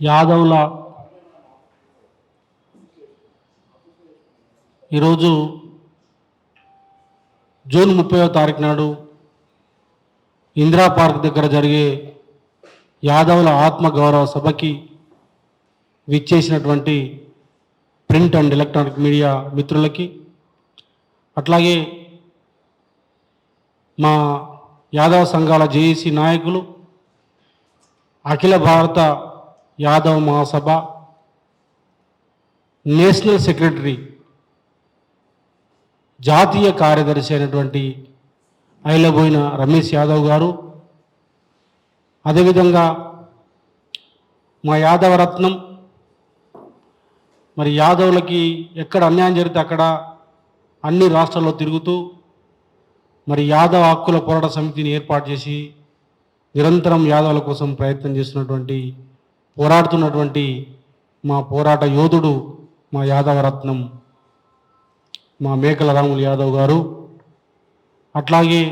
యాదవుల ఈరోజు జూన్ ముప్పైవ తారీఖు నాడు ఇందిరా పార్క్ దగ్గర జరిగే యాదవుల ఆత్మగౌరవ సభకి విచ్చేసినటువంటి ప్రింట్ అండ్ ఎలక్ట్రానిక్ మీడియా మిత్రులకి అట్లాగే మా యాదవ సంఘాల జేఏసీ నాయకులు అఖిల భారత యాదవ్ మహాసభ నేషనల్ సెక్రటరీ జాతీయ కార్యదర్శి అయినటువంటి అయిలబోయిన రమేష్ యాదవ్ గారు అదేవిధంగా మా యాదవరత్నం మరి యాదవులకి ఎక్కడ అన్యాయం జరిగితే అక్కడ అన్ని రాష్ట్రాల్లో తిరుగుతూ మరి యాదవ హక్కుల పోరాట సమితిని ఏర్పాటు చేసి నిరంతరం యాదవుల కోసం ప్రయత్నం చేస్తున్నటువంటి పోరాడుతున్నటువంటి మా పోరాట యోధుడు మా యాదవరత్నం మా మేకల రాములు యాదవ్ గారు. అట్లాగే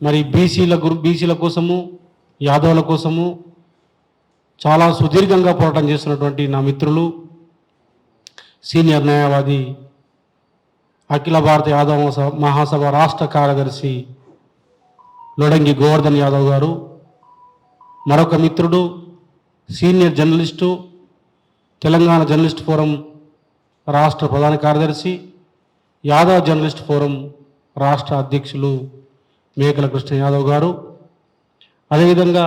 మరి బీసీల గురు బీసీల కోసము యాదవుల కోసము చాలా సుదీర్ఘంగా పోరాటం చేస్తున్నటువంటి నా మిత్రులు సీనియర్ న్యాయవాది అఖిల భారత యాదవ మహాసభ రాష్ట్ర కార్యదర్శి లొడంగి గోవర్ధన్ యాదవ్ గారు. మరొక మిత్రుడు senior journalist Telangana journalist forum రాష్ట్ర ప్రధాన కార్యదర్శి యాదవ్ జర్నలిస్ట్ ఫోరం రాష్ట్ర అధ్యక్షులు మేకల కృష్ణ యాదవ్ గారు. అదేవిధంగా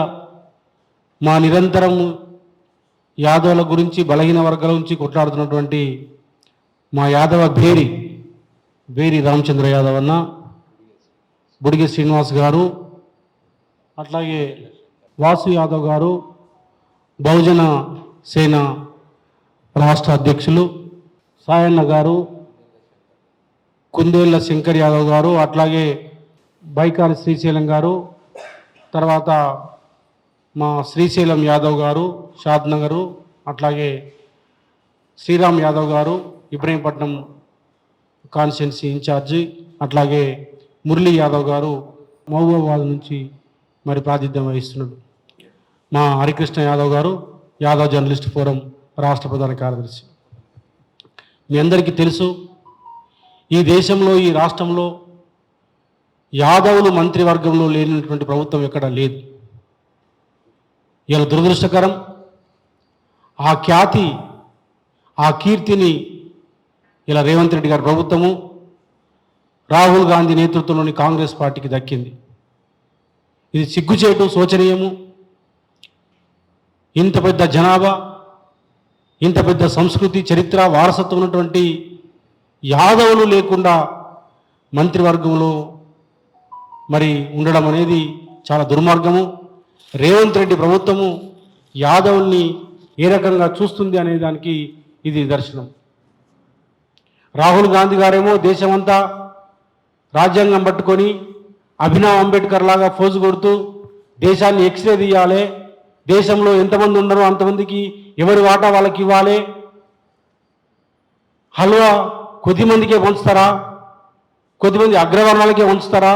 మా నిరంతరం యాదవుల గురించి బలహీన వర్గాల గురించి కొట్లాడుతున్నటువంటి మా యాదవ భేరి భేరి రామచంద్ర యాదవ్ అన్న బుడిగి శ్రీనివాస్ గారు అట్లాగే వాసు యాదవ్ గారు బహుజన సేన రాష్ట్ర అధ్యక్షులు సాయన్న గారు కుందేళ్ళ శంకర్ యాదవ్ గారు అట్లాగే బైకార్ శ్రీశైలం గారు తర్వాత మా శ్రీశైలం యాదవ్ గారు షాద్ నగరు అట్లాగే శ్రీరామ్ యాదవ్ గారు ఇబ్రహీంపట్నం కాన్స్టిట్యున్సీ ఇన్ఛార్జి అట్లాగే మురళీ యాదవ్ గారు మహబూబాబాద్ నుంచి మరి ప్రాతిధ్యం వహిస్తున్నాడు. మా హరికృష్ణ యాదవ్ గారు యాదవ్ జర్నలిస్ట్ ఫోరం రాష్ట్ర ప్రధాన కార్యదర్శి. మీ అందరికీ తెలుసు ఈ దేశంలో ఈ రాష్ట్రంలో యాదవులు మంత్రివర్గంలో లేనటువంటి ప్రభుత్వం ఎక్కడ లేదు. ఇలా దురదృష్టకరం ఆ ఖ్యాతి ఆ కీర్తిని ఇలా రేవంత్ రెడ్డి గారి ప్రభుత్వము రాహుల్ గాంధీ నేతృత్వంలోని కాంగ్రెస్ పార్టీకి దక్కింది. ఇది సిగ్గుచేటు శోచనీయము. ఇంత పెద్ద జనాభా ఇంత పెద్ద సంస్కృతి చరిత్ర వారసత్వం ఉన్నటువంటి యాదవులు లేకుండా మంత్రివర్గంలో మరి ఉండడం అనేది చాలా దుర్మార్గము. రేవంత్ రెడ్డి ప్రభుత్వము యాదవుల్ని ఏ రకంగా చూస్తుంది అనే దానికి ఇది నిదర్శనం. రాహుల్ గాంధీ గారేమో దేశమంతా రాజ్యాంగం పట్టుకొని అభినవ్ అంబేద్కర్ లాగా ఫోజు కొడుతూ దేశాన్ని ఎక్స్రే తీయాలి దేశంలో ఎంతమంది ఉన్నారో అంతమందికి ఎవరి వాటా వాళ్ళకి ఇవ్వాలి? హల్వా కొద్ది మందికే పంచుతారా? కొద్దిమంది అగ్రవర్ణాలకే ఉంచుతారా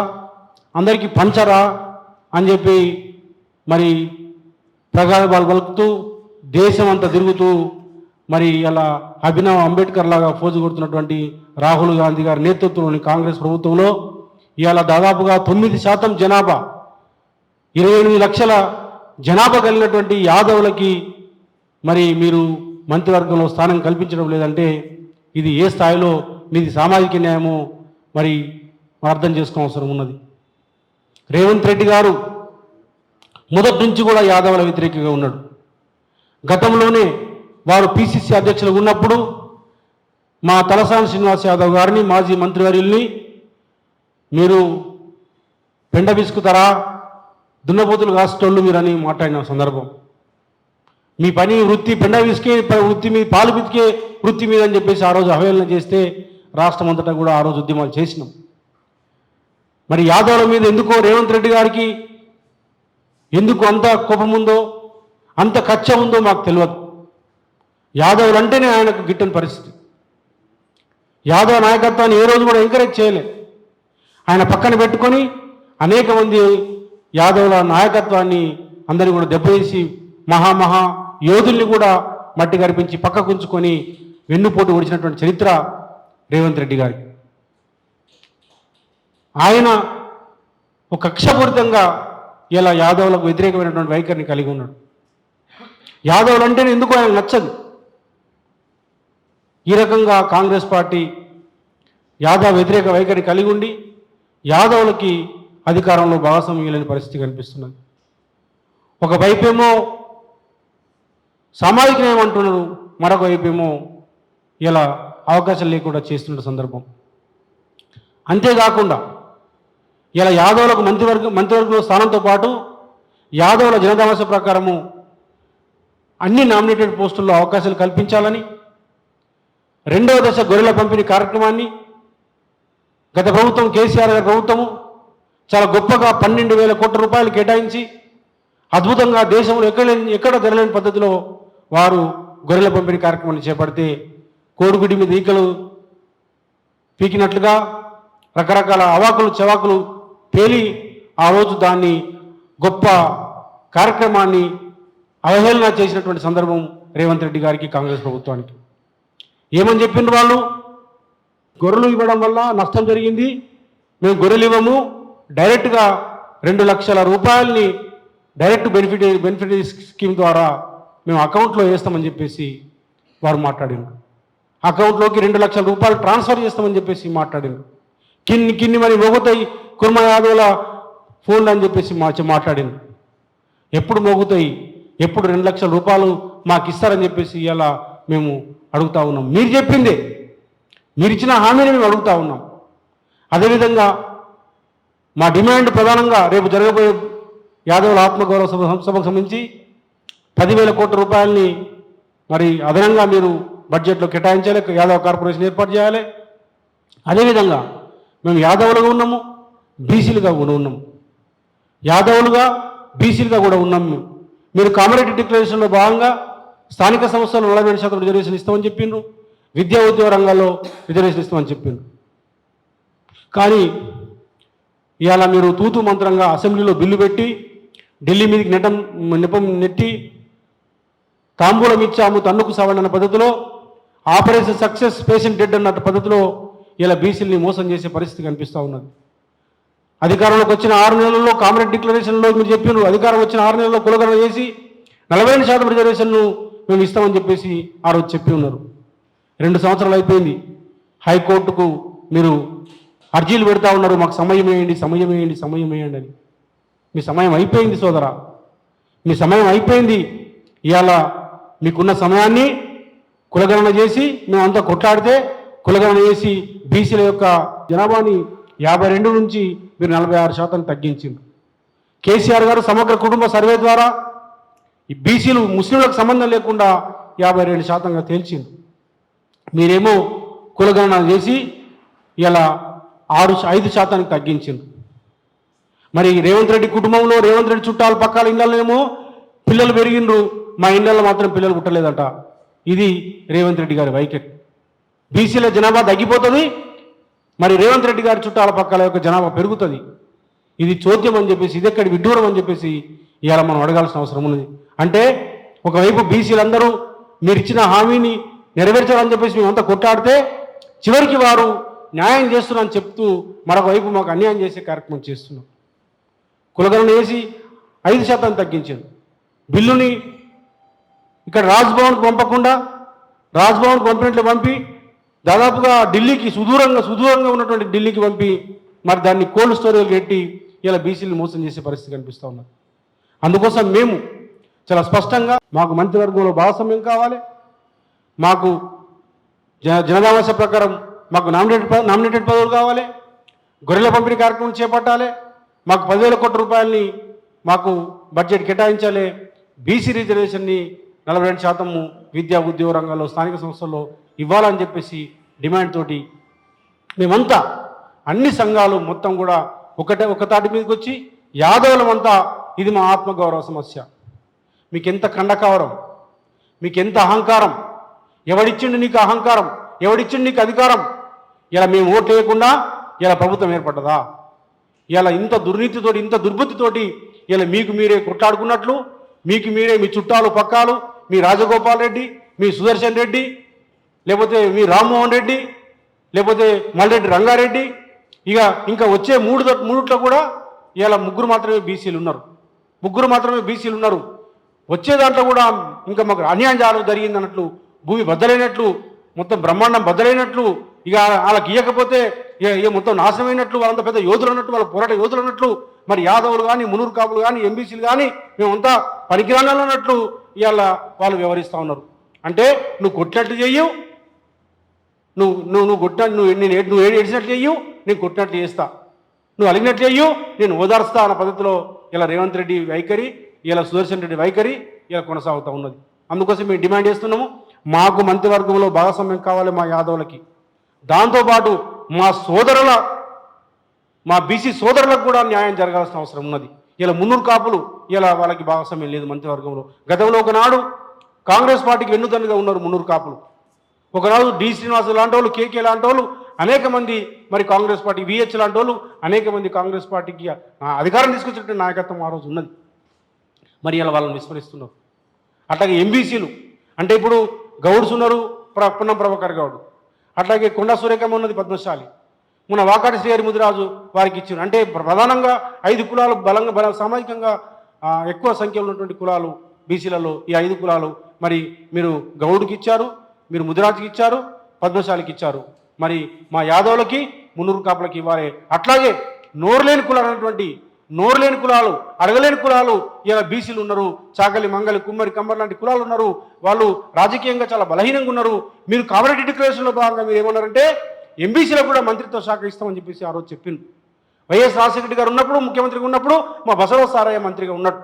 అందరికీ పంచరా? అని చెప్పి మరి ప్రగాఢాలు పలుకుతూ దేశం అంతా తిరుగుతూ మరి అలా అభినవ్ అంబేద్కర్ లాగా ఫోజు కొడుతున్నటువంటి రాహుల్ గాంధీ గారి నేతృత్వంలోని కాంగ్రెస్ ప్రభుత్వంలో ఇవాళ దాదాపుగా తొమ్మిది శాతం జనాభా ఇరవై ఎనిమిది లక్షల జనాభా కలిగినటువంటి యాదవులకి మరి మీరు మంత్రివర్గంలో స్థానం కల్పించడం లేదంటే ఇది ఏ స్థాయిలో మీది సామాజిక న్యాయమో మరి అర్థం చేసుకో అవసరం ఉన్నది. రేవంత్ రెడ్డి గారు మొదటి నుంచి కూడా యాదవుల వ్యతిరేకంగా ఉన్నాడు. గతంలోనే వారు పిసిసి అధ్యక్షులు ఉన్నప్పుడు మా తలసాని శ్రీనివాస్ యాదవ్ గారిని మాజీ మంత్రివర్యుల్ని మీరు పెండ బిసుకుతారా దున్నపోతులు కాసేటోళ్ళు మీరని మాట్లాడిన సందర్భం. మీ పని వృత్తి పెండ విసికే ప- వృత్తి మీ పాలు పితికే వృత్తి మీద అని చెప్పేసి ఆ రోజు అవహేళన చేస్తే రాష్ట్రం అంతటా కూడా ఆ రోజు ఉద్యమాలు చేసినాం. మరి యాదవుల మీద ఎందుకో రేవంత్ రెడ్డి గారికి ఎందుకు అంత కోపం ఉందో అంత కచ్చ ఉందో మాకు తెలియదు యాదవులు అంటేనే ఆయనకు గిట్టని పరిస్థితి. యాదవ నాయకత్వాన్ని ఏ రోజు కూడా ఎంకరేజ్ చేయలే ఆయన పక్కన పెట్టుకొని అనేక మంది యాదవుల నాయకత్వాన్ని అందరూ కూడా దెబ్బతీసి మహామహా యోధుల్ని కూడా మట్టి గరిపించి పక్కకుంచుకొని వెన్నుపోటు ఒడిచినటువంటి చరిత్ర రేవంత్ రెడ్డి గారి. ఆయన ఒక కక్షపూరితంగా ఇలా యాదవులకు వ్యతిరేకమైనటువంటి వైఖరిని కలిగి ఉన్నాడు. యాదవులు అంటేనే ఎందుకు ఆయన నచ్చదు. ఈ రకంగా కాంగ్రెస్ పార్టీ యాదవ్ వ్యతిరేక వైఖరి కలిగి ఉండి యాదవులకి అధికారంలో భాగస్వామ్యం లేని పరిస్థితి కనిపిస్తున్నది. ఒక వైపేమో సామాజిక న్యాయం అంటున్నారు మరొక వైపేమో ఇలా అవకాశం లేకుండా చేస్తున్న సందర్భం. అంతేకాకుండా ఇలా యాదవులకు మంత్రివర్గ మంత్రివర్గంలో స్థానంతో పాటు యాదవుల జనదావాస ప్రకారము అన్ని నామినేటెడ్ పోస్టుల్లో అవకాశాలు కల్పించాలని రెండవ దశ గొర్రెల పంపిణీ కార్యక్రమాన్ని గత ప్రభుత్వం కేసీఆర్ గారి ప్రభుత్వము చాలా గొప్పగా పన్నెండు వేల కోట్ల రూపాయలు కేటాయించి అద్భుతంగా దేశంలో ఎక్కడ ఎక్కడ జరగలేని పద్ధతిలో వారు గొర్రెల పంపిణీ కార్యక్రమాన్ని చేపడితే కోడిగుడి మీద ఈకలు పీకినట్లుగా రకరకాల అవాకులు చవాకులు పేలి ఆ రోజు దాన్ని గొప్ప కార్యక్రమాన్ని అవహేళన చేసినటువంటి సందర్భం రేవంత్ రెడ్డి గారికి కాంగ్రెస్ ప్రభుత్వానికి. ఏమని చెప్పిండ్రు వాళ్ళు? గొర్రెలు ఇవ్వడం వల్ల నష్టం జరిగింది. మేము గొర్రెలు ఇవ్వము. డైరెక్ట్గా రెండు లక్షల రూపాయలని డైరెక్ట్ బెనిఫిట్ బెనిఫిట్ స్కీమ్ ద్వారా మేము అకౌంట్లో వేస్తామని చెప్పేసి వారు మాట్లాడిండ్రు అకౌంట్లోకి రెండు లక్షల రూపాయలు ట్రాన్స్ఫర్ చేస్తామని చెప్పేసి మాట్లాడారు. కిన్ని కిన్ని మరి మోగుతాయి కుర్మ యాదవుల ఫోన్లు అని చెప్పేసి మా మాట్లాడింది ఎప్పుడు మోగుతాయి? ఎప్పుడు రెండు లక్షల రూపాయలు మాకు ఇస్తారని చెప్పేసి ఇలా మేము అడుగుతా ఉన్నాం. మీరు చెప్పిందే. మీరు ఇచ్చిన హామీని మేము అడుగుతా ఉన్నాం. అదేవిధంగా మా డిమాండ్ ప్రధానంగా రేపు జరగబోయే యాదవుల ఆత్మగౌరవ సభ సభకు సంబంధించి పదివేల కోట్ల రూపాయలని మరి అదనంగా మీరు బడ్జెట్లో కేటాయించాలి యాదవ్ కార్పొరేషన్ ఏర్పాటు చేయాలి. అదేవిధంగా మేము యాదవులుగా ఉన్నాము బీసీలుగా కూడా ఉన్నాము. యాదవులుగా బీసీలుగా కూడా ఉన్నాము మేము. మీరు కామరేటివ్ డిక్లరేషన్లో భాగంగా స్థానిక సంస్థలు నలభై ఏడు శాతం రిజర్వేషన్ ఇస్తామని చెప్పిండ్రు. విద్యా ఉద్యోగ రంగాల్లో రిజర్వేషన్ ఇస్తామని చెప్పిండ్రు. కానీ ఇవాళ మీరు తూతు మంత్రంగా అసెంబ్లీలో బిల్లు పెట్టి ఢిల్లీ మీదకి నెటం నిపం నెట్టి తాంబూలం ఇచ్చాము తన్నుకు సవరణ అన్న పద్ధతిలో ఆపరేషన్ సక్సెస్ పేషెంట్ డెడ్ అన్న పద్ధతిలో ఇలా బీసీలని మోసం చేసే పరిస్థితి కనిపిస్తూ ఉన్నది. అధికారంలోకి వచ్చిన ఆరు నెలల్లో కామరేడ్ డిక్లరేషన్లో మీరు చెప్పినారు అధికారం వచ్చిన ఆరు నెలల్లో కులగణన చేసి నలభై ఐదు శాతం రిజర్వేషన్ను మేము ఇస్తామని చెప్పేసి ఆ రోజు చెప్పి ఉన్నారు. రెండు సంవత్సరాలు అయిపోయింది. హైకోర్టుకు మీరు అర్జీలు పెడతా ఉన్నారు మాకు సమయం వేయండి సమయం వేయండి సమయం వేయండి అని. మీ సమయం అయిపోయింది సోదరా. మీ సమయం అయిపోయింది. ఇవాళ మీకున్న సమయాన్ని కులగణన చేసి మేమంతా కొట్లాడితే కులగణన చేసి బీసీల యొక్క జనాభాని యాభై రెండు నుంచి మీరు నలభై ఆరు శాతం తగ్గించింది కేసీఆర్ గారు సమగ్ర కుటుంబ సర్వే ద్వారా ఈ బీసీలు ముస్లింలకు సంబంధం లేకుండా యాభై రెండు శాతంగా తేల్చింది మీరేమో కులగణన చేసి ఇలా ఆరు ఐదు శాతానికి తగ్గించింది మరి రేవంత్ రెడ్డి కుటుంబంలో రేవంత్ రెడ్డి చుట్టాలు పక్కల ఇళ్ళలోనేమో పిల్లలు పెరిగిండ్రు. మా ఇళ్ళల్లో మాత్రం పిల్లలు పుట్టలేదట. ఇది రేవంత్ రెడ్డి గారి వైఖరి. బీసీల జనాభా తగ్గిపోతుంది. మరి రేవంత్ రెడ్డి గారి చుట్టాల పక్కల యొక్క జనాభా పెరుగుతుంది. ఇది చోద్యం అని చెప్పేసి ఇది ఎక్కడ విడ్డూరం అని చెప్పేసి ఇవాళ మనం అడగాల్సిన అవసరం ఉన్నది. అంటే ఒకవైపు బీసీలందరూ మీరు ఇచ్చిన హామీని నెరవేర్చాలని చెప్పేసి మేమంతా కొట్టాడితే చివరికి వారు న్యాయం చేస్తున్నారని చెప్తూ మరొకవైపు మాకు అన్యాయం చేసే కార్యక్రమం చేస్తున్నాం. కులగలను వేసి ఐదు శాతం తగ్గించారు. బిల్లుని ఇక్కడ రాజ్భవన్కి పంపకుండా రాజ్భవన్కి పంపినట్లు పంపి దాదాపుగా ఢిల్లీకి సుదూరంగా సుదూరంగా ఉన్నటువంటి ఢిల్లీకి పంపి మరి దాన్ని కోల్డ్ స్టోరేజ్ పెట్టి ఇలా బీసీలు మోసం చేసే పరిస్థితి కనిపిస్తూ ఉన్నది. అందుకోసం మేము చాలా స్పష్టంగా మాకు మంత్రివర్గంలో భాగస్వామ్యం కావాలి. మాకు జన జనదావాస ప్రకారం మాకు నామినేటెడ్ నామినేటెడ్ పదవులు కావాలి గొర్రెల పంపిణీ కార్యక్రమం చేపట్టాలి మాకు పదివేల కోట్ల రూపాయలని మాకు బడ్జెట్ కేటాయించాలి బీసీ రిజర్వేషన్ని నలభై రెండు శాతము విద్యా ఉద్యోగ రంగాల్లో స్థానిక సంస్థల్లో ఇవ్వాలని చెప్పేసి డిమాండ్ తోటి మేమంతా అన్ని సంఘాలు మొత్తం కూడా ఒకటే ఒక తాటి మీదకి వచ్చి యాదవులమంతా ఇది మా ఆత్మగౌరవ సమస్య. మీకెంత కండకావరం మీకెంత అహంకారం ఎవడిచ్చిండు నీకు అహంకారం ఎవడిచ్చిండు నీకు అధికారం ఇలా మేము ఓటు వేయకుండా ఇలా ప్రభుత్వం ఏర్పడ్డదా? ఇలా ఇంత దుర్నీతితోటి ఇంత దుర్బుద్ధితోటి ఇలా మీకు మీరే కొట్లాడుకున్నట్లు మీకు మీరే మీ చుట్టాలు పక్కాలు మీ రాజగోపాల్ రెడ్డి మీ సుదర్శన్ రెడ్డి లేకపోతే మీ రామ్మోహన్ రెడ్డి లేకపోతే మల్లెడ్డి రంగారెడ్డి ఇక ఇంకా వచ్చే మూడు మూడుట్లో కూడా ఇలా ముగ్గురు మాత్రమే బీసీలు ఉన్నారు. ముగ్గురు మాత్రమే బీసీలు ఉన్నారు. వచ్చే దాంట్లో కూడా ఇంకా మాకు అన్యాయం జరగ- జరిగింది అన్నట్లు భూమి బద్దలైనట్లు మొత్తం బ్రహ్మాండం బద్దలైనట్లు ఇక వాళ్ళకి ఇవ్వకపోతే ఇక- మొత్తం నాశనమైనట్లు వాళ్ళంతా పెద్ద యోధులు అన్నట్లు వాళ్ళ పోరాట యోధులు అన్నట్లు మరి యాదవులు కానీ మునూరు కాపులు కానీ ఎంబీసీలు కానీ మేమంతా పనికిరాణాలు అన్నట్లు ఇవాళ వాళ్ళు వ్యవహరిస్తూ ఉన్నారు. అంటే నువ్వు కొట్టినట్లు చెయ్యు నువ్వు నువ్వు నువ్వు కొట్టిన నువ్వు నేను నువ్వు ఏడు ఏడిచినట్లు చెయ్యు నేను కొట్టినట్లు చేస్తా. నువ్వు అలిగినట్లు చెయ్యు నేను ఓదార్స్తా అన్న పద్ధతిలో ఇలా రేవంత్ రెడ్డి వైఖరి ఇలా సుదర్శన్ రెడ్డి వైఖరి ఇలా కొనసాగుతూ ఉన్నది. అందుకోసం మేము డిమాండ్ చేస్తున్నాము మాకు మంత్రివర్గంలో భాగస్వామ్యం కావాలి మా యాదవులకి. దాంతోపాటు మా సోదరుల మా బీసీ సోదరులకు కూడా న్యాయం జరగాల్సిన అవసరం ఉన్నది. ఇలా మున్నూరు కాపులు ఇలా వాళ్ళకి భాగస్వామ్యం లేదు మంత్రివర్గంలో. గతంలో ఒకనాడు కాంగ్రెస్ పార్టీకి వెన్నుదన్నుగా ఉన్నారు మున్నూరు కాపులు. ఒకనాడు డి. శ్రీనివాసు లాంటి వాళ్ళు కేకే లాంటి వాళ్ళు అనేక మంది మరి కాంగ్రెస్ పార్టీ విహెచ్ లాంటి వాళ్ళు అనేక మంది కాంగ్రెస్ పార్టీకి అధికారం తీసుకొచ్చినట్టు నాయకత్వం ఆ రోజు ఉన్నది. మరి ఇలా వాళ్ళని విస్మరిస్తున్నారు. అట్లాగే ఎంబీసీలు అంటే ఇప్పుడు గౌడ్స్ ఉన్నారు ప్ర పున్నం ప్రభాకర్ గౌడ్. అట్లాగే కొండా సూర్యకమ్మ ఉన్నది పద్మశాలి. మన వాకాటి శ్రీహరి ముదిరాజు వారికి ఇచ్చారు. అంటే ప్రధానంగా ఐదు కులాలు బలంగా బల సామాజికంగా ఎక్కువ సంఖ్యలో ఉన్నటువంటి కులాలు బీసీలలో ఈ ఐదు కులాలు మరి మీరు గౌడుకి ఇచ్చారు మీరు ముదిరాజుకి ఇచ్చారు పద్మశాలికి ఇచ్చారు. మరి మా యాదవులకి మున్నూరు కాపులకి ఇవ్వాలి. అట్లాగే నోరులేని కులాలు నోరులేని కులాలు అడగలేని కులాలు ఇలా బీసీలు ఉన్నారు చాకలి మంగలి కుమ్మరి కమ్మరి లాంటి కులాలు ఉన్నారు. వాళ్ళు రాజకీయంగా చాలా బలహీనంగా ఉన్నారు. మీరు కామరెడ్డి డిక్లరేషన్లో భాగంగా మీరు ఏమన్నారంటే ఎంబీసీలకు కూడా మంత్రిత్వ శాఖ ఇస్తామని చెప్పేసి ఆ రోజు చెప్పింది వైఎస్ రాజశేఖర రెడ్డి గారు ఉన్నప్పుడు ముఖ్యమంత్రిగా ఉన్నప్పుడు మా బసవ సారయ్య మంత్రిగా ఉన్నట్టు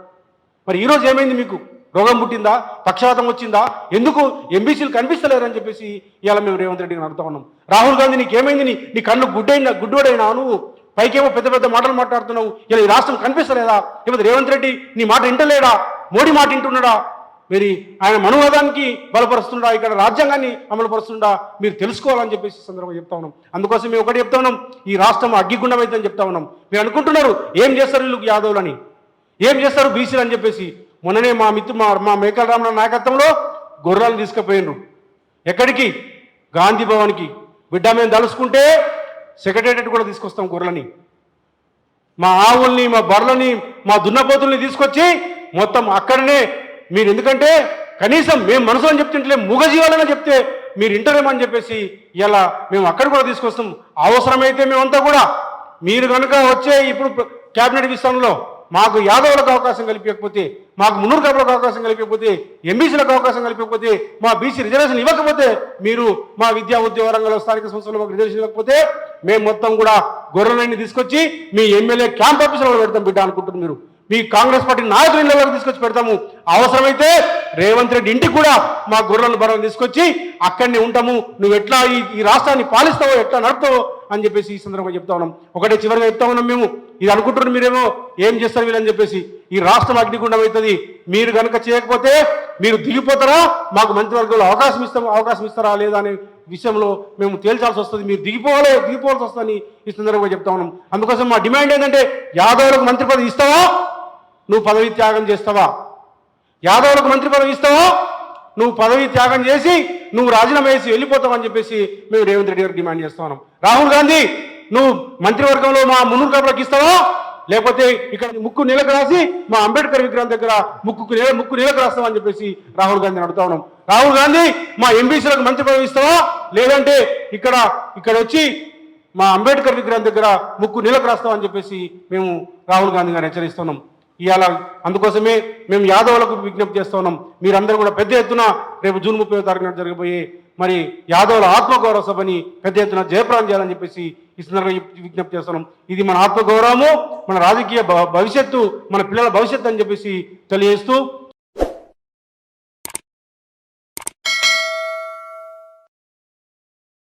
మరి ఈరోజు ఏమైంది మీకు? రోగం పుట్టిందా? పక్షవాతం వచ్చిందా? ఎందుకు ఎంబీసీలు కనిపిస్తలేరని చెప్పేసి ఇవాళ మేము రేవంత్ రెడ్డి గారు అడుగుతా ఉన్నాం. రాహుల్ గాంధీ నీకేమైంది నీ నీ కళ్ళు గుడ్డైనా గుడ్డోడైనా నువ్వు? పైకేమో పెద్ద పెద్ద మాటలు మాట్లాడుతున్నావు? ఇలా ఈ రాష్ట్రం కనిపిస్తలేదా? లేకపోతే రేవంత్ రెడ్డి నీ మాట వింటలేడా? మోడీ మాట వింటున్నాడా? మరి ఆయన మనువాదానికి బలపరుస్తుండా? ఇక్కడ రాజ్యాంగాన్ని అమలుపరుస్తుండా? మీరు తెలుసుకోవాలని చెప్పేసి సందర్భంగా చెప్తా ఉన్నాం. అందుకోసం మేము ఒకటి చెప్తా ఉన్నాం. ఈ రాష్ట్రం అగ్గిగుండం అని చెప్తా ఉన్నాం. మీరు అనుకుంటున్నారు ఏం చేస్తారు వీళ్ళు అని? ఏం చేస్తారు బీసీలు అని చెప్పేసి? మొన్ననే మా మిత్రు మా మా మేకల రామన్న నాయకత్వంలో గొర్రెలు తీసుకుపోయినరు. ఎక్కడికి? గాంధీ భవన్కి. బిడ్డ మేము తలుసుకుంటే సెక్రటేరియట్ కూడా తీసుకొస్తాం గొర్రెలని. మా ఆవుల్ని మా బర్రెలని మా దున్నపోతుల్ని తీసుకొచ్చి మొత్తం అక్కడనే మీరు ఎందుకంటే కనీసం మేము మనసు అని చెప్తుంటే మూగజీవాలని చెప్తే మీరు ఇంటరేమని చెప్పేసి ఇలా మేము అక్కడ కూడా తీసుకొస్తాం. అవసరమైతే మేమంతా కూడా మీరు కనుక వచ్చే ఇప్పుడు క్యాబినెట్ విషయంలో మాకు యాదవులకు అవకాశం కల్పించకపోతే మాకు మున్నూరు కబులకు అవకాశం కల్పించకపోతే ఎంబీసీలకు అవకాశం కల్పించకపోతే మా బీసీ రిజర్వేషన్ ఇవ్వకపోతే మీరు మా విద్యా ఉద్యోగ రంగంలో స్థానిక సంస్థలు మాకు రిజర్వేషన్ ఇవ్వకపోతే మేము మొత్తం కూడా గొర్రెలన్నీ తీసుకొచ్చి మీ ఎమ్మెల్యే క్యాంప్ ఆఫీసులో పెడతాం బిడ్డ అనుకుంటున్నారు మీరు. మీ కాంగ్రెస్ పార్టీ నాయకులు ఇళ్ళ వరకు తీసుకొచ్చి పెడతాము. అవసరమైతే రేవంత్ రెడ్డి ఇంటికి కూడా మా గొర్రెలను బరం తీసుకొచ్చి అక్కడనే ఉంటాము. నువ్వు ఎట్లా ఈ ఈ రాష్ట్రాన్ని పాలిస్తావో ఎట్లా నడుపుతావో అని చెప్పేసి ఈ సందర్భంగా చెప్తా ఉన్నాం. ఒకటే చివరిగా చెప్తా ఉన్నాం మేము. ఇది అనుకుంటున్నారు మీరేమో? ఏం చేస్తారు వీళ్ళని చెప్పేసి. ఈ రాష్ట్రం అగ్నిగుండం అవుతుంది. మీరు కనుక చేయకపోతే మీరు దిగిపోతారా? మాకు మంత్రివర్గంలో అవకాశం ఇస్తాం అవకాశం ఇస్తారా లేదా అనే విషయంలో మేము తేల్చాల్సి వస్తుంది. మీరు దిగిపోవాలి దిగిపోవాల్సి వస్తుందని ఈ సందర్భంగా చెప్తా ఉన్నాం. అందుకోసం మా డిమాండ్ ఏంటంటే యాదవులకు మంత్రి పదవి ఇస్తావా? నువ్వు పదవి త్యాగం చేస్తావా? యాదవులకు మంత్రి పదవి ఇస్తావా? నువ్వు పదవి త్యాగం చేసి నువ్వు రాజీనామా చేసి వెళ్ళిపోతావని చెప్పేసి మేము రేవంత్ రెడ్డి గారు డిమాండ్ చేస్తా ఉన్నాం. రాహుల్ గాంధీ నువ్వు మంత్రివర్గంలో మా మున్నూరు కబులకు ఇస్తావా? లేకపోతే ఇక్కడ ముక్కు నీళ్ళకు రాసి మా అంబేద్కర్ విగ్రహం దగ్గర ముక్కు నీళ్ళ ముక్కు నీళ్ళకు రాస్తామని చెప్పేసి రాహుల్ గాంధీని అడుగుతా ఉన్నాం. రాహుల్ గాంధీ మా ఎంబీసీలకు మంత్రి పదవి ఇస్తావా? లేదంటే ఇక్కడ ఇక్కడ వచ్చి మా అంబేద్కర్ విగ్రహం దగ్గర ముక్కు నీళ్ళకు రాస్తామని చెప్పేసి మేము రాహుల్ గాంధీ గారిని హెచ్చరిస్తున్నాం. ఇవాళ అందుకోసమే మేము యాదవులకు విజ్ఞప్తి చేస్తున్నాం మీరందరూ కూడా పెద్ద ఎత్తున రేపు జూన్ ముప్పై తారీఖు నాడు జరగబోయే మరి యాదవుల ఆత్మగౌరవ సభని పెద్ద ఎత్తున జయప్రాణం చేయాలని చెప్పేసి ఈ సందర్భంగా విజ్ఞప్తి- చేస్తున్నాం ఇది మన ఆత్మగౌరవము మన రాజకీయ భవిష్యత్తు మన పిల్లల భవిష్యత్తు అని చెప్పేసి తెలియజేస్తూ